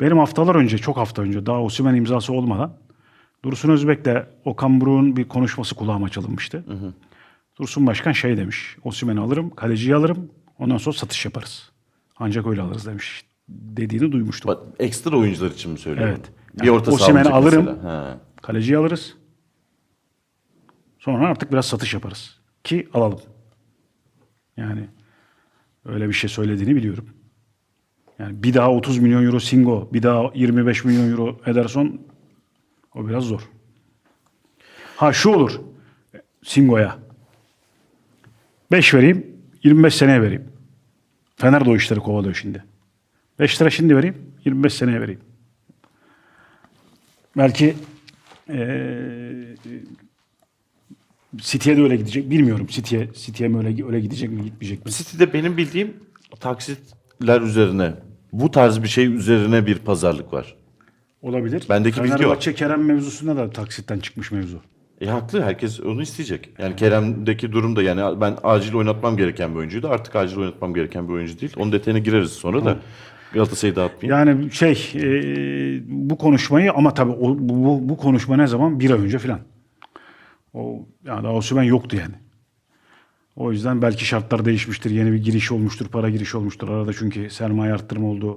Benim haftalar önce, çok hafta önce daha Osimhen imzası olmadan Dursun Özbek'le Okan Buruk'un bir konuşması kulağıma çalınmıştı. Dursun Başkan şey demiş. Osimhen'i alırım, kaleciyi alırım. Ondan sonra satış yaparız. Ancak öyle alırız demiş. Dediğini duymuştum. Bak, ekstra oyuncular için mi söylüyorum? Evet. Bir Yani orta saha Osimhen'i alırım. mesela. Ha. Kaleciyi alırız. Sonra artık biraz satış yaparız. Ki alalım. Yani öyle bir şey söylediğini biliyorum. Yani bir daha 30 milyon euro Singo, bir daha 25 milyon euro Ederson o biraz zor. Ha şu olur Singo'ya. 5 vereyim, 25 seneye vereyim. Fener de o işleri kovalıyor şimdi. 5 lira şimdi vereyim, 25 seneye vereyim. Belki eee City'ye de öyle gidecek. Bilmiyorum City'ye City'ye mi öyle, öyle gidecek mi gitmeyecek mi? City'de benim bildiğim taksitler üzerine bu tarz bir şey üzerine bir pazarlık var. Olabilir. Bendeki bilgi o. Fenerbahçe Kerem mevzusunda da taksitten çıkmış mevzu. E haklı herkes onu isteyecek. Yani Kerem'deki durumda yani ben acil oynatmam gereken bir oyuncuydu. Artık acil oynatmam gereken bir oyuncu değil. Onun detayına gireriz sonra da Galatasaray'ı dağıtmayayım. Yani şey eee, bu konuşmayı ama tabii o, bu, bu konuşma ne zaman? Bir ay önce falan. O yani daha Osimhen yoktu yani. O yüzden belki şartlar değişmiştir. Yeni bir giriş olmuştur, para girişi olmuştur arada çünkü sermaye arttırma oldu.